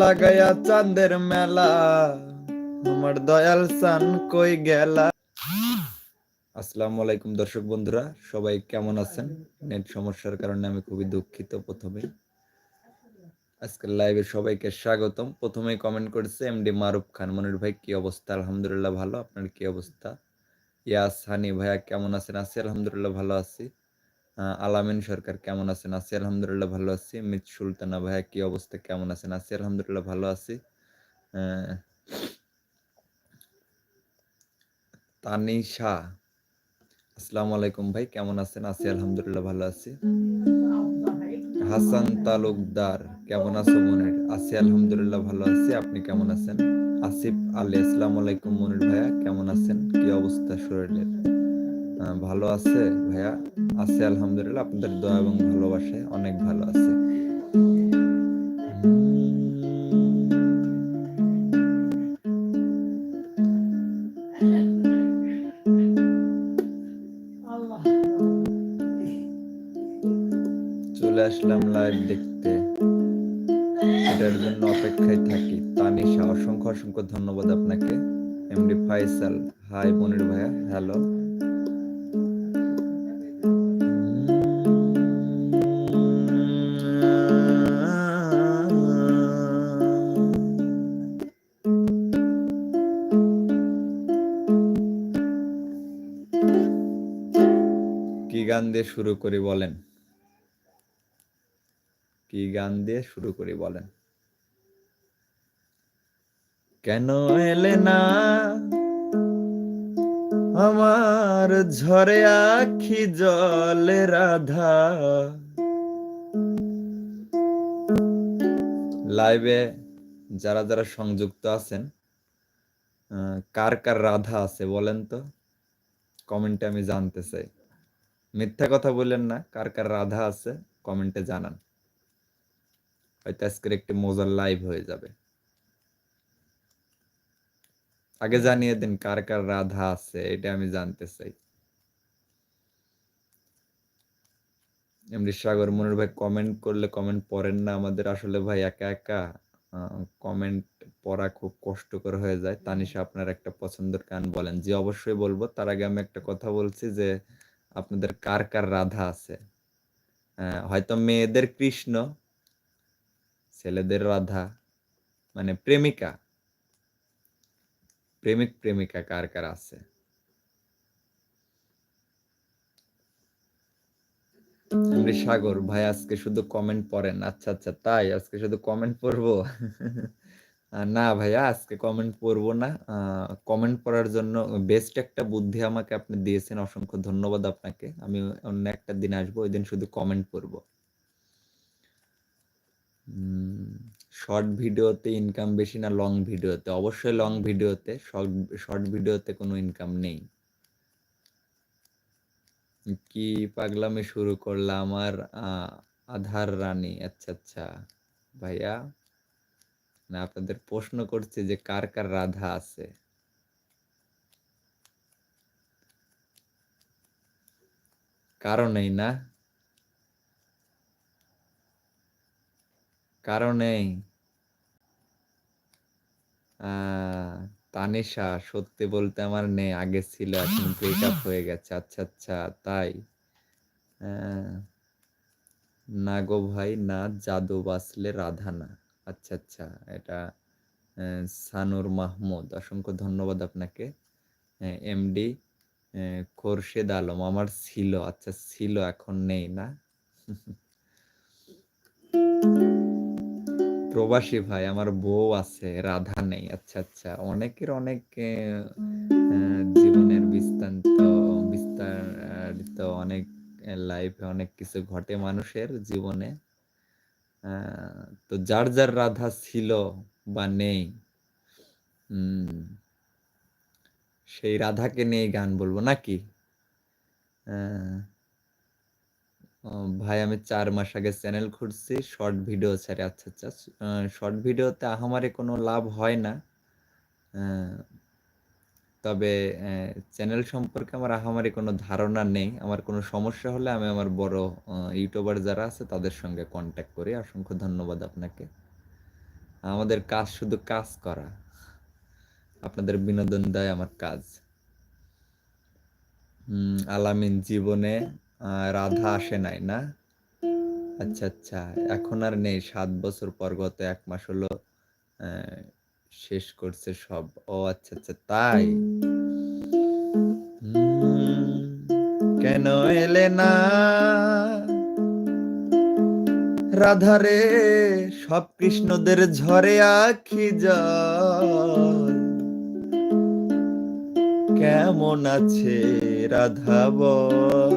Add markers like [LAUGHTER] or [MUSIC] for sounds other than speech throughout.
লাগায়া চাঁদের মেলা। আমার দয়াল সান কই গেলা? আসসালামু আলাইকুম দর্শক বন্ধুরা, সবাই কেমন আছেন? নেট সমস্যার কারণে আমি খুবই দুঃখিত প্রথমে। আজকের লাইভে সবাইকে স্বাগতম। প্রথমেই কমেন্ট করেছে এমডি মারুফ খান। মনির ভাই, কি অবস্থা? আলহামদুলিল্লাহ ভালো। আপনার কি অবস্থা? ইয়াস, হানি ভাইয়া কেমন আছেন? আছি, আলহামদুলিল্লাহ ভালো আছি। আলামিন সরকার কেমন আছেন? আছি, আলহামদুলিল্লাহ ভালো আছি। মিত সুলতানা ভাইয়া, কি অবস্থা? কেমন আছেন? আছি, আলহামদুলিল্লাহ ভালো আছি। তানিশা আসসালামু আলাইকুম ভাই, কেমন আছেন? আছি, আলহামদুলিল্লাহ ভালো আছি। হাসান তালুকদার, কেমন আছো মনির? আছি, আলহামদুলিল্লাহ ভালো আছি। আপনি কেমন আছেন? আসিফ আলী, আসসালামু আলাইকুম মনির ভাইয়া, কেমন আছেন? কি অবস্থা শরীরের? ভালো আছে ভাইয়া? আছে, আলহামদুলিল্লাহ। আপনাদের দয়া এবং ভালোবাসায় অনেক ভালো আছে। চলে আসলাম লাইভ দেখতে। এটার জন্য অপেক্ষায় থাকি। তানিশা, অসংখ্য অসংখ্য ধন্যবাদ আপনাকে। এমডি ফাইসাল, হাই মনির ভাইয়া, হ্যালো। দিয়ে শুরু করি বলেন। কি গান দিয়ে শুরু করি বলেন। কেন এলে না? আমার ঝরে আখি জলে রাধা। লাইভে যারা যারা সংযুক্ত আছেন কার কার রাধা আছে বলেন তো? কমেন্টে আমি জানতে চাই। মিথ্যা কথা বললেন না, কার কার রাধা আছে কমেন্টে জানান। হয়তো আজকের একটি মজার লাইভ হয়ে যাবে। আগে জানিয়ে দিন, কার কার রাধা আছে, এটা আমি জানতে চাই। এমনি সাগর, মনির ভাই কমেন্ট করলে কমেন্ট পড়েন না আমাদের আসলে ভাই, একা একা কমেন্ট পড়া খুব কষ্টকর হয়ে যায়। তানিশা, আপনার একটা পছন্দের গান বলেন। যে অবশ্যই বলব। তার আগে আমি একটা কথা বলছি যে আপনাদের কার কার রাধা আছে? হয়তো মেয়েদের কৃষ্ণ, ছেলেদের রাধা মানে প্রেমিকা। প্রেমিক, প্রেমিকা কার কার আছে? সাগর, ভাই আজকে শুধু কমেন্ট পড়েন। আচ্ছা আচ্ছা তাই আজকে শুধু কমেন্ট পড়ব? [LAUGHS] না ভাইয়া, আজকে কমেন্ট পড়ব না। কমেন্ট পড়ার জন্য বেস্ট একটা বুদ্ধি আমাকে আপনি দিয়েছেন, অসংখ্য ধন্যবাদ আপনাকে। আমি অন্য একটা দিন আসব, ওই দিন শুধু কমেন্ট পড়ব শর্ট ভিডিওতে ইনকাম বেশি না লং ভিডিওতে অবশ্যই লং ভিডিওতে শর্ট শর্ট ভিডিওতে কোনো ইনকাম নেই। কি পাগলামি শুরু করলাম আমার আধার রানী। আচ্ছা আচ্ছা। ভাইয়া? না আপনাদের প্রশ্ন করছে যে কার কার রাধা আছে? কারণেই না? কারণেই। তানিশা সত্যি বলতে আমার নেই আগে ছিল এখন ব্রেকআপ [GASPS] হয়ে গেছে আচ্ছা আচ্ছা তাই। আহ, না গো ভাই না জাদু বাসলে রাধা না। আচ্ছা আচ্ছা। এটা সানুর মাহমুদ, অসংখ্য ধন্যবাদ আপনাকে। এমডি খোরশেদ আলম, আমার ছিল আচ্ছা ছিল, এখন নেই না। প্রবাসী ভাই, আমার বউ আছে, রাধা নেই আচ্ছা আচ্ছা। অনেকের অনেক জীবনের বিস্তান্ত, বিস্তারিত অনেক লাইফে অনেক কিছু ঘটে মানুষের জীবনে। তো যার যার রাধা ছিল বা নেই সেই রাধাকে নিয়ে গান বলব নাকি? ভাই, আমি চার মাস আগে চ্যানেল খুঁজছি, শর্ট ভিডিও ছাড়ে। আচ্ছা আচ্ছা শর্ট ভিডিওতে আহামারি কোনো লাভ হয় না। তবে চ্যানেল সম্পর্কে আমার আহামারি কোনো ধারণা নেই। আমার কোনো সমস্যা হলে আমি আমার বড় ইউটিউবার যারা আছে তাদের সঙ্গে কন্ট্যাক্ট করি। অসংখ্য ধন্যবাদ আপনাকে। আমাদের কাজ শুধু কাজ করা। আপনাদের বিনোদন দেয় আমার কাজ। আলামিন জীবনে রাধা আসে নাই না? আচ্ছা আচ্ছা। এখন আর নেই। সাত বছর পর গত এক মাস হলো শেষ করছে সব। ও আচ্ছা আচ্ছা তাই? কেন এলে না? রাধারে, সব কৃষ্ণদের ঝরে আখি জল। কেমন আছে রাধা বল?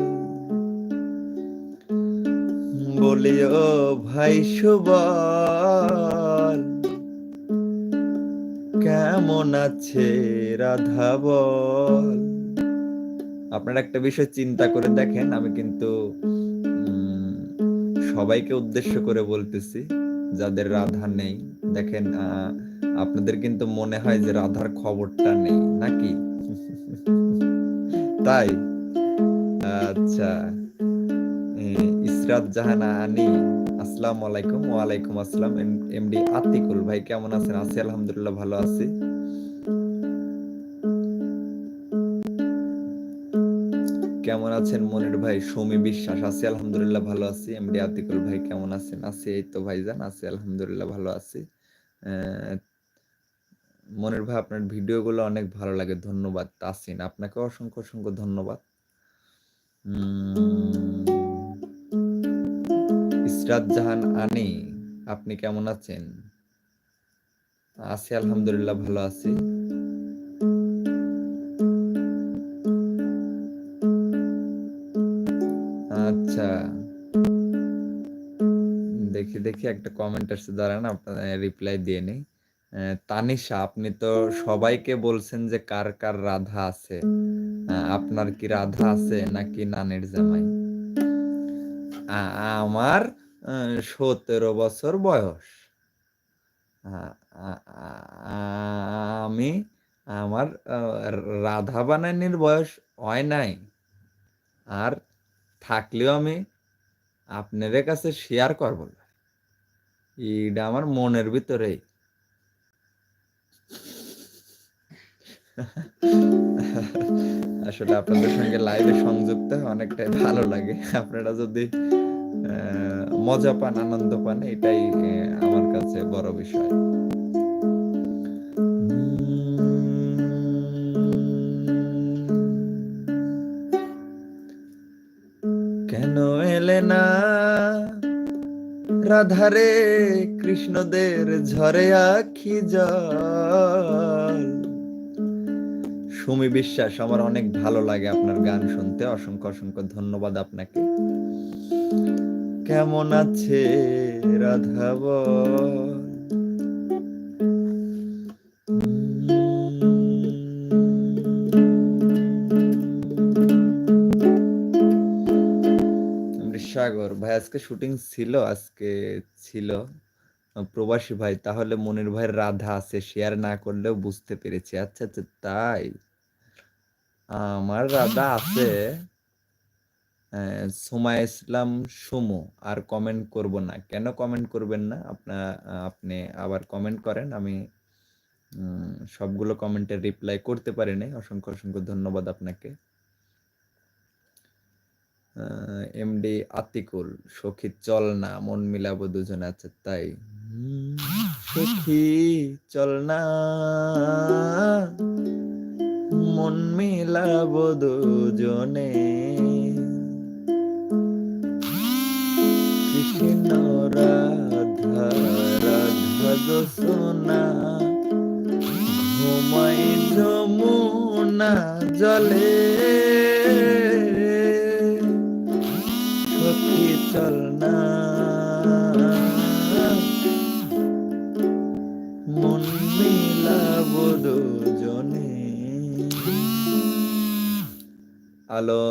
বলিও ভাই সুবল। কেমন আছে, রাধা বল? আপনারা একটা বিষয় চিন্তা করে দেখেন, আমি কিন্তু সবাইকে উদ্দেশ্য করে বলতেছি, যাদের রাধা নেই। দেখেন আপনাদের কিন্তু মনে হয় যে রাধার খবরটা নেই, নাকি? [LAUGHS] তাই? আচ্ছা ইসরাত জাহান আনি আসসালামু আলাইকুম আসসালাম। এমডি আতিকুল ভাই কেমন আছেন? আছি আলহামদুলিল্লাহ ভালো আছি। কেমন আছেন মনির ভাই? সৌমি বিশ্বাস আছি আলহামদুলিল্লাহ ভালো আছি। এমডি আতিকুল ভাই কেমন আছেন? আছি এই তো ভাইজান আছি আলহামদুলিল্লাহ ভালো আছি। মনির ভাই আপনার ভিডিওগুলো অনেক ভালো লাগে ধন্যবাদ। তাসিন আপনাকে অসংখ্য অসংখ্য ধন্যবাদ। উম, ইসরাত জাহান আনি, আপনি কেমন আছেন? আছি, আলহামদুলিল্লাহ, ভালো আছি। আচ্ছা। দেখি দেখি, একটা কমেন্ট আসছে, দাঁড়ান আপনার রিপ্লাই দিয়ে নেই। তানিশা, আপনি তো সবাইকে বলছেন যে কার কার রাধা আছে। আপনার কি রাধা আছে নাকি নানের জামাই? আমার সতেরো বছর বয়স। আ- আমি আমার রাধা বানানির বয়স হয় নাই। আর থাকলেও আমি আপনাদের কাছে শেয়ার করব। না এইটা আমার মনের ভিতরেই আসলে আপনাদের সঙ্গে লাইভে সংযুক্ত অনেকটাই ভালো লাগে। আপনারা যদি আহ, মজা পান, আনন্দ পান, এটাই আমার কাছে বড় বিষয়। কেন এলে না? রাধারে কৃষ্ণদের ঝরে আখি জল। সুমি বিশ্বাস, আমার অনেক ভালো লাগে আপনার গান শুনতে। অসংখ্য অসংখ্য ধন্যবাদ আপনাকে। কেমন আছে রাধা বল? সাগর ভাই, আজকে শুটিং ছিল, আজকে ছিল। প্রবাসী ভাই, তাহলে মনির ভাইয়ের রাধা আছে শেয়ার না করলেও বুঝতে পেরেছি। আচ্ছা আচ্ছা তাই। আমার রাধা আছে। সুমা ইসলাম সুমু আর কমেন্ট করব না। কেন কমেন্ট করবেন না? আপনার আপনি আবার কমেন্ট করেন আমি সবগুলো কমেন্টের রিপ্লাই করতে পারি নাই। অসংখ্য অসংখ্য ধন্যবাদ আপনাকে। এমডি আতিকুল সখী চল না মন মিলাবো দুজনে আছে তাই। হুম, সখী চল না মন মিলাবো দুজনে। রাধা রাধা সোনা ঘুমাই যমুনা জলে সখী চল আলো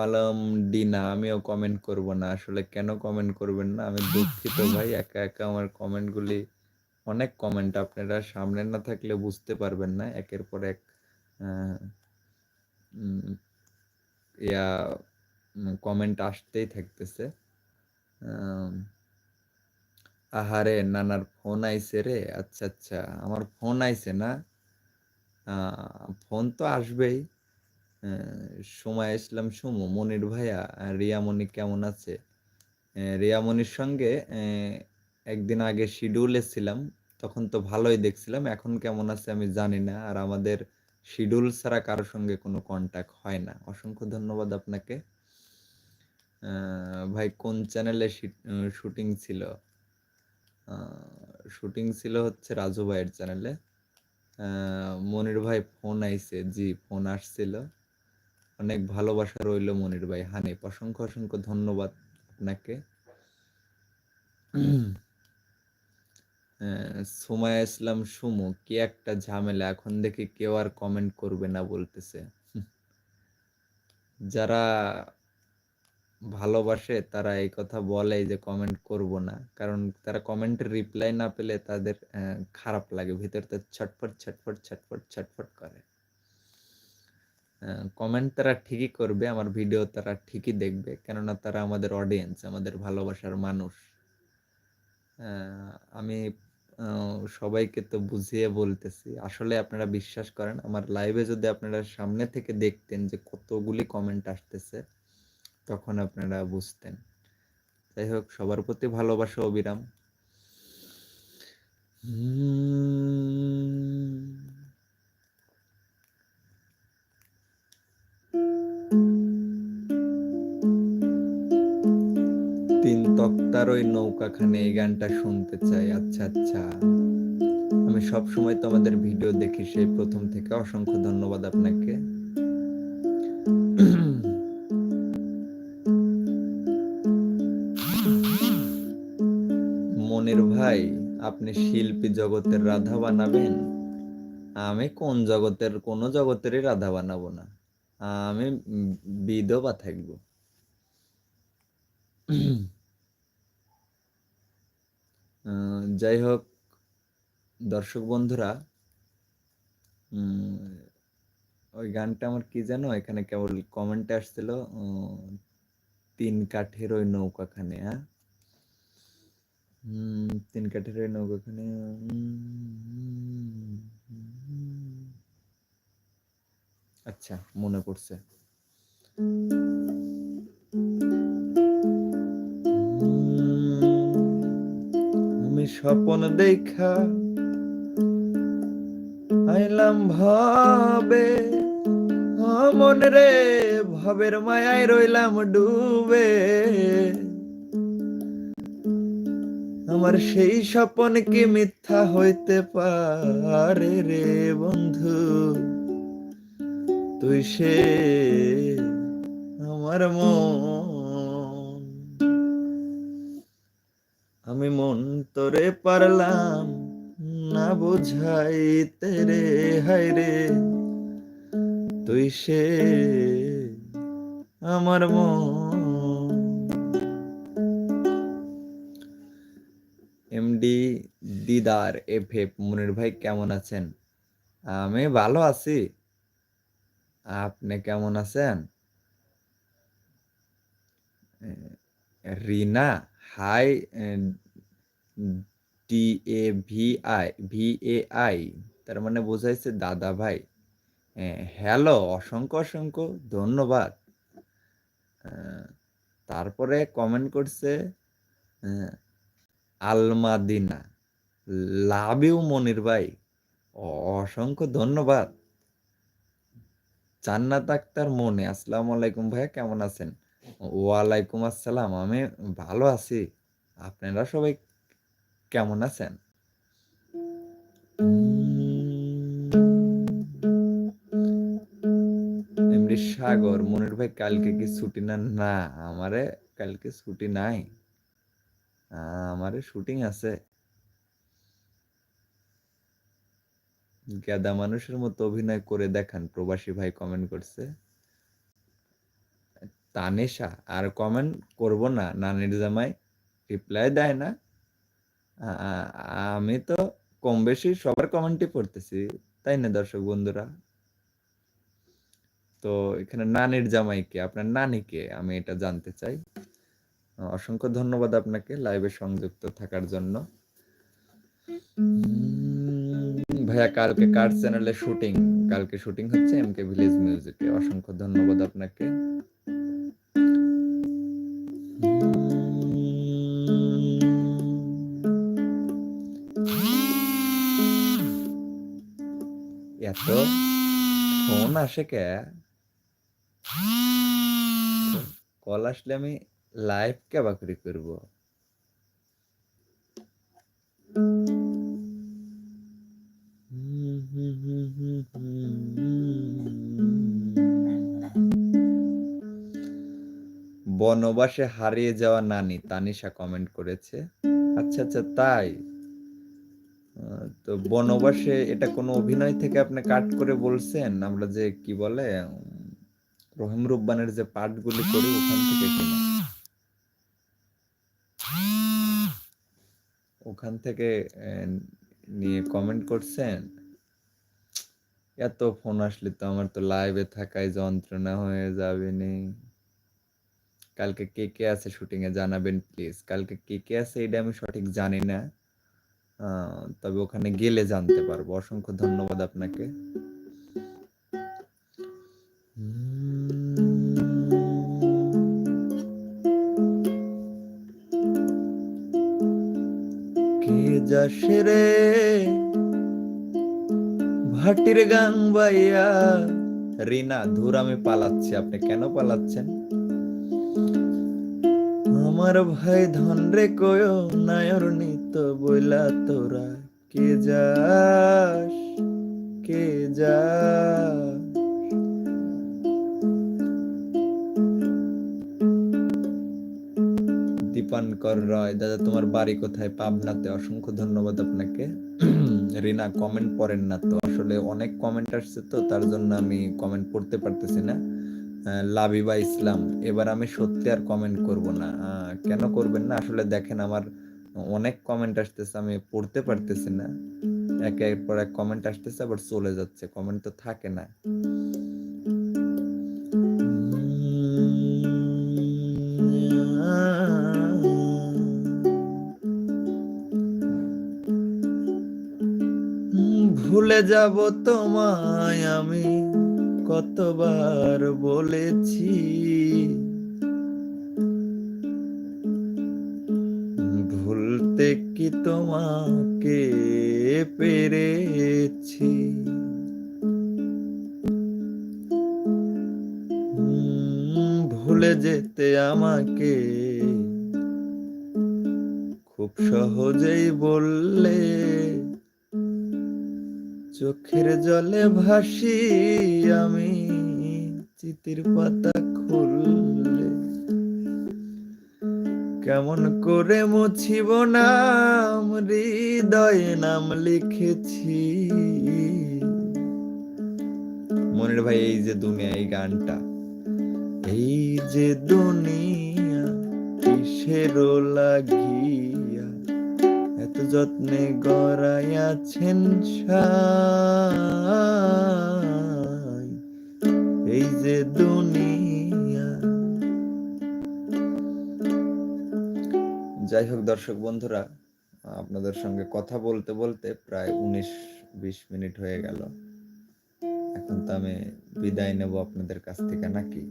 আলম ডিনা আমিও কমেন্ট করব না। আসলে কেন কমেন্ট করবেন না? আমি দুঃখিত ভাই একা একা আমার কমেন্টগুলি অনেক কমেন্ট আপনারা সামনে না থাকলে বুঝতে পারবেন না। একের পর এক ইয়া কমেন্ট আসতেই থাকতেছে। আহারে নানার ফোন আইছে রে আচ্ছা আচ্ছা। আমার ফোন আইছে না। ফোন তো আসবেই। সময় ইসলাম সুমু। মনির ভাইয়া রিয়ামণি কেমন আছে? রিয়ামণির সঙ্গে একদিন আগে শিডিউলে ছিলাম, তখন তো ভালোই দেখছিলাম, এখন কেমন আছে আমি জানি না। আর আমাদের শিডিউল ছাড়া কারোর সঙ্গে কোনো কন্ট্যাক্ট হয় না। অসংখ্য ধন্যবাদ আপনাকে। ভাই, কোন চ্যানেলে শুটিং ছিল? শুটিং ছিল হচ্ছে রাজু ভাইয়ের চ্যানেলে মনির ভাই ফোন আইছে। জি ফোন আসছিল। অনেক ভালোবাসা রইল মনির ভাই। হানিফ অসংখ্য অসংখ্য ধন্যবাদ আপনাকে। আহ, ইসলাম সুমু কি একটা ঝামেলা? এখন দেখি কেউ আর কমেন্ট করবে না বলতেছে। যারা ভালোবাসে তারা এই কথা বলে যে কমেন্ট করব না। কারণ তারা কমেন্টের রিপ্লাই না পেলে তাদের খারাপ লাগে। ভিতরতে ছটফট ছটফট ছটফট ছটফট করে। কমেন্ট তারা ঠিকই করবে, আমার ভিডিও তারা ঠিকই দেখবে। কেননা তারা আমাদের অডিয়েন্স আমাদের ভালোবাসার মানুষ। আমি সবাইকে তো বুঝিয়ে বলতেছি। আসলে আপনারা বিশ্বাস করেন, আমার লাইভে যদি আপনারা সামনে থেকে দেখতেন যে কতগুলি কমেন্ট আসতেছে, তখন আপনারা বুঝতেন। যাই হোক, সবার প্রতি ভালোবাসা অবিরাম তক্তার ওই নৌকাখানে এই গানটা শুনতে চাই। আচ্ছা আচ্ছা। আমি সব সময় তো আমাদের ভিডিও দেখি, সেই প্রথম থেকে। অসংখ্য ধন্যবাদ আপনাকে। মনির ভাই, আপনি শিল্পী জগতের রাধা বানাবেন? আমি কোন জগতের, কোন জগতেরই রাধা বানাবো না। আমি বিধবা থাকব। যাই হোক, দর্শক বন্ধুরা ওই গানটা আমার কি জানো? এখানে কেবল কমেন্টে আসছিল তিন কাঠের ওই নৌকাখানে হ্যাঁ? তিন কাঠের ওই নৌকাখানে আচ্ছা মনে পড়ছে। আমি স্বপন দেখা আইলাম ভাবে মন রে, ভাবের মায়ায় রইলাম ডুবে। আমার সেই স্বপন কি মিথ্যা হইতে পারে রে বন্ধু? তুই সে আমার মন তোরে পারলাম না বুঝাইতে রে, হায় রে। তুই সে আমার মন। MD Didar F F, Munir ভাই কেমন আছেন? আমি ভালো আছি। আপনি কেমন আছেন? Rina, hi D A V I V A I তার মানে বোঝাইছে দাদা ভাই। হ্যালো, অসংখ্য অসংখ্য ধন্যবাদ। তারপরে কমেন্ট করছে আলমাদিনা লাভ ইউ মনির ভাই, অসংখ্য ধন্যবাদ। জান্নাত আক্তার মনে, আসসালামু আলাইকুম ভাইয়া, কেমন আছেন? ওয়ালাইকুম আসসালাম, আমি ভালো আছি। আপনারা সবাই কেমন আছেন? সাগর, মনির ভাই কালকে কি ছুটি না? না, আমারে কালকে ছুটি নাই। আমারে শুটিং আছে। গেদা মানুষের মতো অভিনয় করে দেখান, প্রবাসী ভাই কমেন্ট করছে। তানেশা আর কমেন্ট করব না, নানির জামাই রিপ্লাই দেয় না। আমি তো কম বেশি সবার কমেন্টই পড়তেছি, তাই না দর্শক বন্ধুরা? তো এখানে নানির জামাইকে আপনার নানিকে আমি এটা জানতে চাই। অসংখ্য ধন্যবাদ আপনাকে লাইভে সংযুক্ত থাকার জন্য। ভাইয়া কালকে কার চ্যানেলে শুটিং? কালকে শুটিং হচ্ছে এমকে ভিলেজ মিউজিকে। অসংখ্য ধন্যবাদ আপনাকে। এত ফোন আসে কে? কল আসলে আমি লাইভ কেবা করে করব? বনবাসে হারিয়ে যাওয়া নানি তানিশা কমেন্ট করেছে। আচ্ছা আচ্ছা তাই? তো বনবাসে এটা কোনো অভিনয় থেকে আপনি কাট করে বলছেন? আমরা যে কি বলে রহিম রুব্বানের যে পাঠগুলি করি ওখান থেকে কিনা ওখান থেকে নিয়ে কমেন্ট করছেন? এত ফোন আসলে তো আমার তো লাইভে থাকায় যন্ত্রণা হয়ে যাবে নি কালকে কে কে আছে শুটিং এ জানাবেন প্লিজ কালকে কে কে আছে এটা আমি সঠিক জানি না। তবে ওখানে গেলে জানতে পারব। অসংখ্য ধন্যবাদ আপনাকে। রে ভাটির গান বাইয়া, রিনা, ধুর আমি পালাচ্ছি। আপনি কেন পালাচ্ছেন? আমার ভাই ধন রে কয়, নায়র নিত বইলা তোরা কে যাস, কে যা দীপানকর রয়, দাদা তোমার বাড়ি কোথায়? পাবনাতে। অসংখ্য ধন্যবাদ আপনাকে। রিনা কমেন্ট পড়েন না তো। আসলে অনেক কমেন্ট আসছে তো, তার জন্য আমি কমেন্ট পড়তে পারতেছি না। লাবিবা ইসলাম, এবার আমি সত্যি আর কমেন্ট করব না। কেন করবেন না? আসলে দেখেন আমার অনেক কমেন্ট আসতেছে, আমি পড়তে পারতেছি না। একের পর এক কমেন্ট আসতেছে, আবার চলে যাচ্ছে কমেন্ট তো থাকে না। ভুলে যাব তোমায় আমি, কতবার বলেছি। কি তোমাকে পেরেছি। ভুলে যেতে আমাকে খুব সহজেই বললে, চোখের জলে ভাসি আমি, চিতির পাতা খুললে। কেমন করে মুছিব নাম, হৃদয়ে নাম লিখেছি। মনির ভাই, এই যে দুনিয়া, এই গানটা। এই যে দুনিয়া কিসেরও লাগিয়া, এত যত্নে গড়াইয়াছেন এই যে দুনিয়া যাই হোক, দর্শক বন্ধুরা, আপনাদের সঙ্গে কথা বলতে বলতে প্রায় উনিশ বিশ মিনিট হয়ে গেল। এখন তো আমি বিদায় নেব আপনাদের কাছ থেকে, নাকি?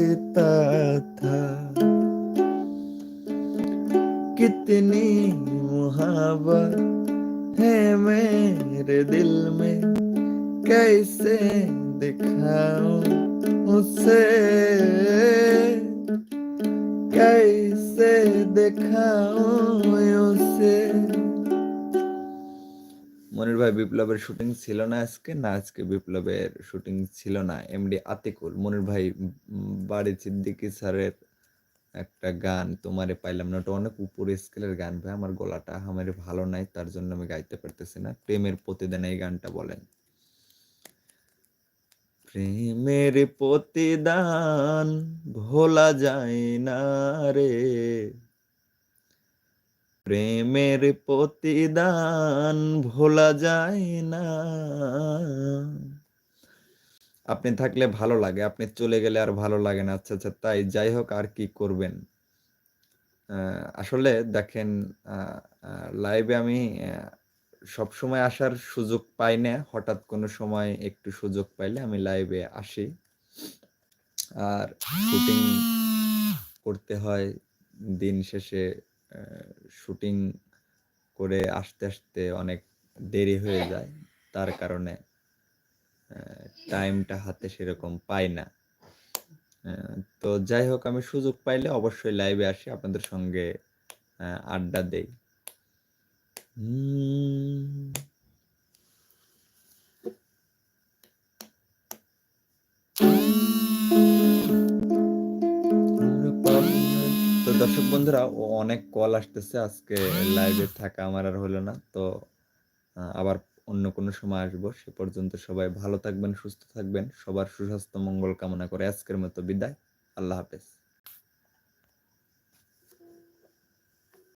करता था। कितनी मुहाबत है मेरे दिल में कैसे শুটিং ছিল না আজকে না আজকে বিপ্লবের শুটিং ছিল না। এমডি আতিকুল, মনির ভাই বাড়ি সিদ্দিকি স্যারের একটা গান, তোমারে পাইলাম না। ওটা অনেক উপরে স্কেলের গান ভাই, আমার গলাটা আমার ভালো নাই, তার জন্য আমি গাইতে পারতেছি না। প্রেমের প্রতিদান এই গানটা বলেন। প্রেমের প্রতিদান ভোলা যায় না রে। প্রেমের প্রতিদান ভোলা যায় না। আপনি থাকলে ভালো লাগে, আপনি চলে গেলে আর ভালো লাগে না। আচ্ছা আচ্ছা তাই যাই হোক, আর কি করবেন? আসলে দেখেন লাইভে আমি সব সময় আসার সুযোগ পাই না। হঠাৎ কোনো সময় একটু সুযোগ পাইলে আমি লাইভে আসি। আর শুটিং করতে হয় দিন শেষে। শুটিং করে আসতে আসতে অনেক দেরি হয়ে যায়। তার কারণে টাইমটা হাতে সেরকম পাই না। তো যাই হোক আমি সুযোগ পাইলে অবশ্যই লাইভে আসি আপনাদের সঙ্গে আড্ডা দেই। হুম, দর্শক বন্ধুরা, ও অনেক কল আসতেছে। আজকে লাইভে থাকা আমার আর হলো না। তো আবার অন্য কোনো সময় আসব। সে পর্যন্ত সবাই ভালো থাকবেন, সুস্থ থাকবেন। সবার সুস্বাস্থ্য, মঙ্গল কামনা করে আজকের মতো বিদায়। আল্লাহ হাফেজ।